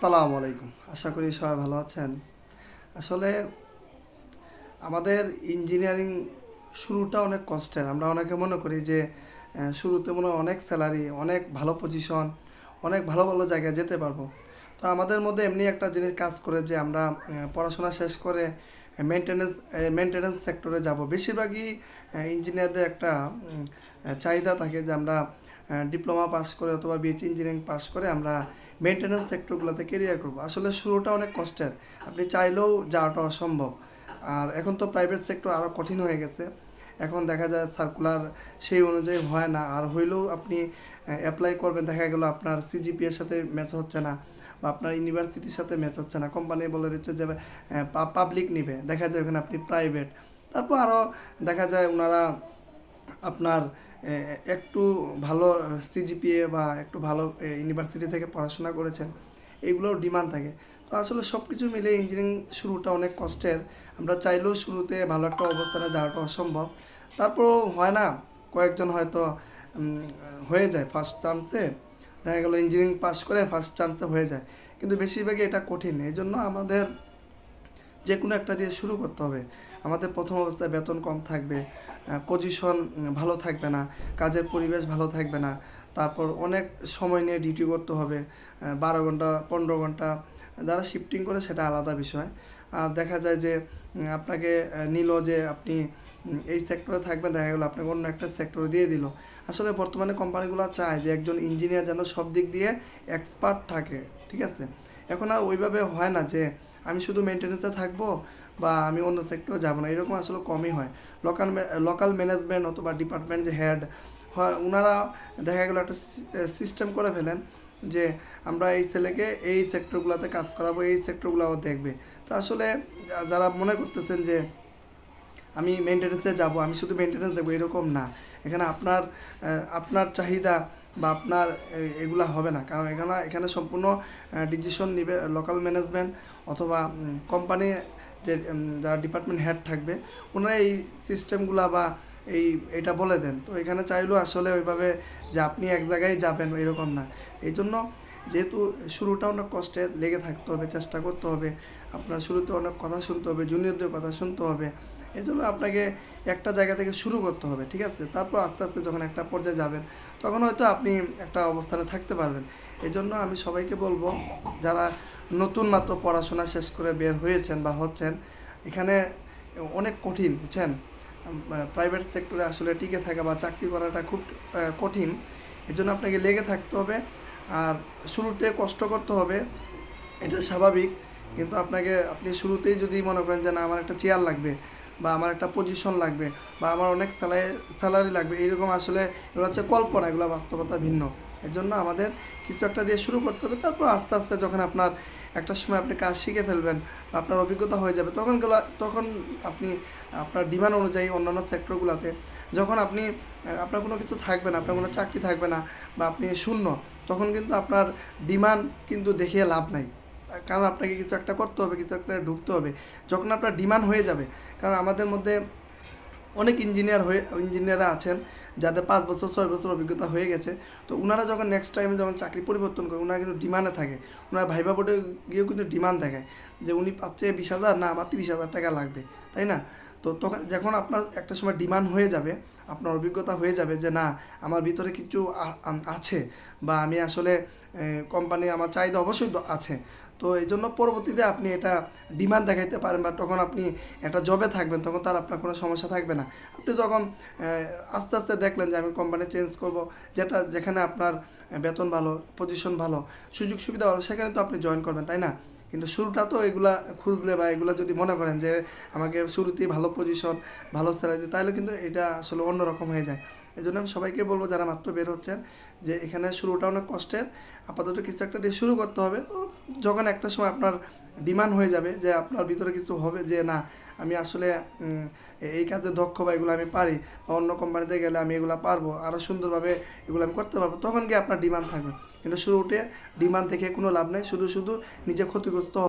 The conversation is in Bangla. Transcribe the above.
আসসালামু আলাইকুম। আশা করি সবাই ভালো আছেন। আসলে আমাদের ইঞ্জিনিয়ারিং শুরুটা অনেক কষ্টের। আমরা অনেকে মনে করি যে শুরুতে মনে অনেক স্যালারি, অনেক ভালো পজিশন, অনেক ভালো ভালো জায়গায় যেতে পারব। তো আমাদের মধ্যে এমনি একটা জিনিস কাজ করে যে, আমরা পড়াশোনা শেষ করে মেনটেনেন্স মেনটেনেন্স সেক্টরে যাব। বেশিরভাগই ইঞ্জিনিয়ারদের একটা চাহিদা থাকে যে, আমরা ডিপ্লোমা পাস করে অথবা বিএসসি ইঞ্জিনিয়ারিং পাস করে আমরা মেনটেন্যান্স সেক্টরগুলোতে কেরিয়ার করব। আসলে শুরুটা অনেক কষ্টের। আপনি চাইলেও যাওয়াটা অসম্ভব। আর এখন তো প্রাইভেট সেক্টর আরও কঠিন হয়ে গেছে। এখন দেখা যায় সার্কুলার সেই অনুযায়ী হয় না। আর হইলেও আপনি অ্যাপ্লাই করবেন, দেখা গেল আপনার সিজিপি এর সাথে ম্যাচ হচ্ছে না বা আপনার ইউনিভার্সিটির সাথে ম্যাচ হচ্ছে না। কোম্পানি বলে দিচ্ছে যে পাবলিক নিবে। দেখা যায় ওখানে আপনি প্রাইভেট তারপর আরও দেখা যায় ওনারা আপনার একটু ভালো সিজিপিএ বা একটু ভালো ইউনিভার্সিটি থেকে পড়াশোনা করেছেন এগুলোর ডিমান্ড থাকে। তো আসলে সব কিছু মিলে ইঞ্জিনিয়ারিং শুরুটা অনেক কষ্টের। আমরা চাইলেও শুরুতে ভালো একটা অবস্থানে যাওয়াটা অসম্ভব। তারপরও হয় না, কয়েকজন হয়তো হয়ে যায় ফার্স্ট চান্সে দেখা গেলো ইঞ্জিনিয়ারিং পাস করে ফার্স্ট চান্সে হয়ে যায়। কিন্তু বেশিরভাগই এটা কঠিন। এই জন্য আমাদের যে কোনো একটা দিয়ে শুরু করতে হবে। আমাদের প্রথম অবস্থায় বেতন কম থাকবে পজিশন ভালো থাকবে না, কাজের পরিবেশ ভালো থাকবে না, তারপর অনেক সময় নিয়ে ডিউটি করতে হবে বারো ঘণ্টা, পনেরো ঘণ্টা, যারা শিফটিং করে সেটা আলাদা বিষয়। আর দেখা যায় যে আপনাকে নিল যে আপনি এই সেক্টরে থাকবেন, দেখা গেলো আপনাকে অন্য একটা সেক্টরে দিয়ে দিল। আসলে বর্তমানে কোম্পানিগুলো চায় যে একজন ইঞ্জিনিয়ার যেন সব দিক দিয়ে এক্সপার্ট থাকে, ঠিক আছে? এখন আর ওইভাবে হয় না যে আমি শুধু মেনটেন্যান্সে থাকব বা আমি অন্য সেক্টরে যাব না। এরকম আসলে কমই হয়। লোকাল লোকাল ম্যানেজমেন্ট অথবা ডিপার্টমেন্ট যে হেড হয় ওনারা দেখা গেলো একটা সিস্টেম করে ফেলেন যে আমরা এই ছেলেকে এই সেক্টরগুলোতে কাজ করাবো, এই সেক্টরগুলোও দেখবে। তো আসলে যারা মনে করতেছেন যে আমি মেনটেন্যান্সে যাব, আমি শুধু মেনটেন্যান্স দেখব, এরকম না। এখানে আপনার আপনার চাহিদা বা আপনার এগুলো হবে না। কারণ এখানে এখানে সম্পূর্ণ ডিসিশন নিবে লোকাল ম্যানেজমেন্ট অথবা কোম্পানি যে যারা ডিপার্টমেন্ট হেড থাকবে, ওনারা এই সিস্টেমগুলা বা এই, এটা বলে দেন। তো এখানে চাইলেও আসলে ওইভাবে যে আপনি এক জায়গায় যাবেন এরকম না। এই জন্য যেহেতু শুরুটা অনেক কষ্টে লেগে থাকতে হবে, চেষ্টা করতে হবে। আপনার শুরুতে অনেক কথা শুনতে হবে, জুনিয়রদের কথা শুনতে হবে। এই জন্য আপনাকে একটা জায়গা থেকে শুরু করতে হবে, ঠিক আছে? তারপর আস্তে আস্তে যখন একটা পর্যায়ে যাবেন, তখন হয়তো আপনি একটা অবস্থানে থাকতে পারবেন। এই জন্য আমি সবাইকে বলব, যারা নতুন মাত্র পড়াশোনা শেষ করে বের হয়েছেন বা হচ্ছেন, এখানে অনেক কঠিন, বুঝছেন? প্রাইভেট সেক্টরে আসলে টিকে থাকা বা চাকরি করাটা খুব কঠিন। এর জন্য আপনাকে লেগে থাকতে হবে। আর শুরুতে কষ্ট করতে হবে, এটা স্বাভাবিক। কিন্তু আপনাকে, আপনি শুরুতেই যদি মনে করেন যে না, আমার একটা চেয়ার লাগবে বা আমার একটা পজিশন লাগবে বা আমার অনেক স্যালারি স্যালারি লাগবে, এইরকম আসলে এগুলো হচ্ছে কল্পনা, এগুলো বাস্তবতা ভিন্ন। এর জন্য আমাদের কিছু একটা দিয়ে শুরু করতে হবে, তারপর আস্তে আস্তে যখন আপনার একটা সময় আপনি কাজ শিখে ফেলবেন বা আপনার অভিজ্ঞতা হয়ে যাবে, তখন তখন আপনি আপনার ডিমান্ড অনুযায়ী অন্যান্য সেক্টরগুলোতে যখন আপনি, আপনার কোনো কিছু থাকবে না, আপনার কোনো চাকরি থাকবে না বা আপনি শূন্য তখন কিন্তু আপনার ডিমান্ড কিন্তু দেখিয়ে লাভ নাই। কারণ আপনাকে কিছু একটা করতে হবে, কিছু একটা ঢুকতে হবে। যখন আপনার ডিমান্ড হয়ে যাবে, কারণ আমাদের মধ্যে অনেক ইঞ্জিনিয়ার হয়ে ইঞ্জিনিয়াররা আছেন, যাদের পাঁচ বছর, ছয় বছর অভিজ্ঞতা হয়ে গেছে। তো ওনারা যখন নেক্সট টাইমে যখন চাকরি পরিবর্তন করে ওনারা কিন্তু ডিমান্ডে থাকে। ওনারা ভাইবা বোর্ডে গিয়েও কিন্তু ডিমান্ড দেখায় যে উনি পাচ্ছে বিশ হাজার না আমার তিরিশ হাজার টাকা লাগবে, তাই না? তো তখন যখন আপনার একটা সময় ডিমান্ড হয়ে যাবে, আপনার অভিজ্ঞতা হয়ে যাবে যে না, আমার ভিতরে কিছু আছে বা আমি আসলে কোম্পানি আমার চাহিদা অবশ্যই আছে। তো এই জন্য পরবর্তীতে আপনি এটা ডিমান্ড দেখাইতে পারেন বা তখন আপনি একটা জবে থাকবেন, তখন তার আপনার কোনো সমস্যা থাকবে না। আপনি যখন আস্তে আস্তে দেখলেন যে আমি কোম্পানি চেঞ্জ করব, যেটা, যেখানে আপনার বেতন ভালো পজিশন ভালো সুযোগ সুবিধা ভালো, সেখানে তো আপনি জয়েন করবেন, তাই না? কিন্তু শুরুটা তো এগুলা খুঁজলে বা এগুলা যদি মনে করেন যে আমাকে শুরুতেই ভালো পজিশন ভালো স্যালারি তাহলে কিন্তু এটা আসলে অন্যরকম হয়ে যায়। এই জন্য আমি সবাইকে বলব যারা মাত্র বের হচ্ছেন যে এখানে শুরুটা অনেক কষ্টের। আপাতত কিছু একটা দিয়ে শুরু করতে হবে। তো যখন একটা সময় আপনার ডিমান্ড হয়ে যাবে যে আপনার ভিতরে কিছু হবে যে না, আমি আসলে এই কাজে দক্ষ বা এগুলো আমি পারি বা অন্য কোম্পানিতে গেলে আমি এগুলো পারব আরও সুন্দরভাবে এগুলো আমি করতে পারব, তখন গিয়ে আপনার ডিমান্ড থাকবে। কিন্তু শুরুতে ডিমান্ড থেকে কোনো লাভ নেই, শুধু শুধু নিজে ক্ষতিগ্রস্ত